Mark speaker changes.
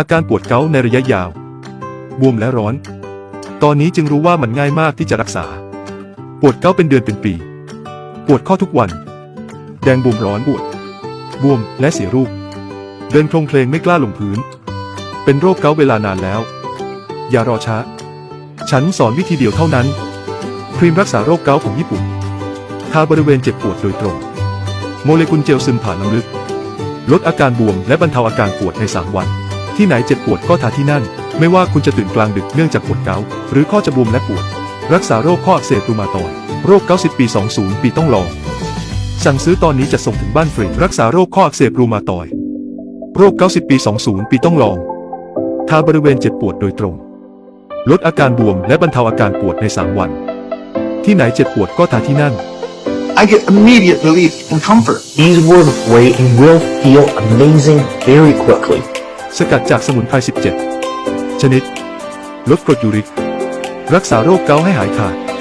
Speaker 1: อาการปวดเกาในระยะยาว บวมและร้อน ตอนนี้จึงรู้ว่ามันง่ายมากที่จะรักษา ปวดเกาเป็นเดือนเป็นปี ปวดข้อทุกวัน แดงบวมร้อนปวด บวมและเสียรูป เดินโครงเพลงไม่กล้าลงพื้น เป็นโรคเกาเวลานานแล้ว อย่ารอช้า ฉันสอนวิธีเดียวเท่านั้น ครีมรักษาโรคเกาของญี่ปุ่น ทาบริเวณเจ็บปวดโดยตรง โมเลกุลเจลซึมผ่านน้ำลึก ลดอาการบวมและบรรเทาอาการปวดใน 3 วัน ที่ไหนเจ็บปวดก็ทาที่นั่น ไม่ว่าคุณจะตื่นกลางดึกเนื่องจากปวดเกาต์หรือข้อจะบวมและปวด รักษาโรคข้ออักเสบรูมาตอยด์โรคเกาต์10ปี 20 ปีต้องลอง สั่งซื้อตอนนี้จะส่งถึงบ้านฟรีรักษาโรคข้ออักเสบรูมาตอยด์โรคเกาต์10ปี 20 ปีต้องลองทาบริเวณเจ็บปวดโดยตรง ลดอาการบวมและบรรเทาอาการปวดใน 3 วัน ที่ไหนเจ็บปวดก็ทาที่นั่น
Speaker 2: I get immediate relief and comfort.
Speaker 3: These work great and will feel amazing very quickly.
Speaker 1: สกัดจากสมุนไพร 17 ชนิด ลดกรดยูริก รักษาโรคเกาต์ให้หายขาด